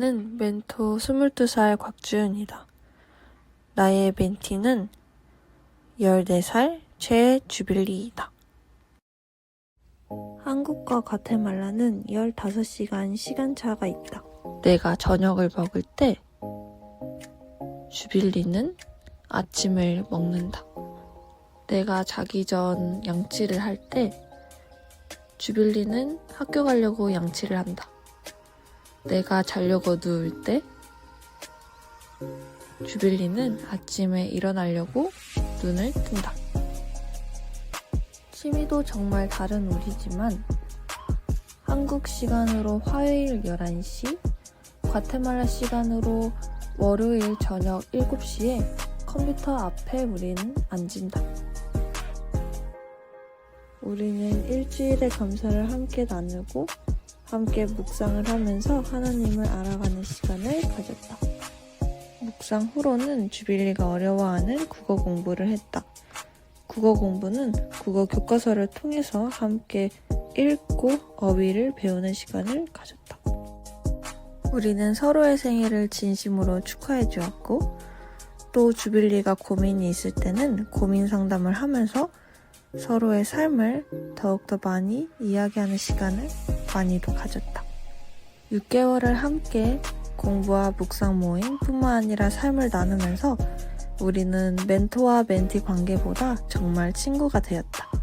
멘토 22살 곽주윤이다. 나의 멘티는 14살 최주빌리이다. 한국과 과테말라는 15시간 시간차가 있다. 내가 저녁을 먹을 때 주빌리는 아침을 먹는다. 내가 자기 전 양치를 할 때 주빌리는 학교 가려고 양치를 한다. 내가 자려고 누울 때 주빌리는 아침에 일어나려고 눈을 뜬다. 취미도 정말 다른 우리지만 한국 시간으로 화요일 11시, 과테말라 시간으로 월요일 저녁 7시에 컴퓨터 앞에 우리는 앉은다. 우리는 일주일의 감사를 함께 나누고 함께 묵상을 하면서 하나님을 알아가는 시간을 가졌다. 묵상 후로는 주빌리가 어려워하는 국어 공부를 했다. 국어 공부는 국어 교과서를 통해서 함께 읽고 어휘를 배우는 시간을 가졌다. 우리는 서로의 생일을 진심으로 축하해 주었고, 또 주빌리가 고민이 있을 때는 고민 상담을 하면서 서로의 삶을 더욱더 많이 이야기하는 시간을 많이도 가졌다. 6개월을 함께 공부와 묵상 모임 뿐만 아니라 삶을 나누면서 우리는 멘토와 멘티 관계보다 정말 친구가 되었다.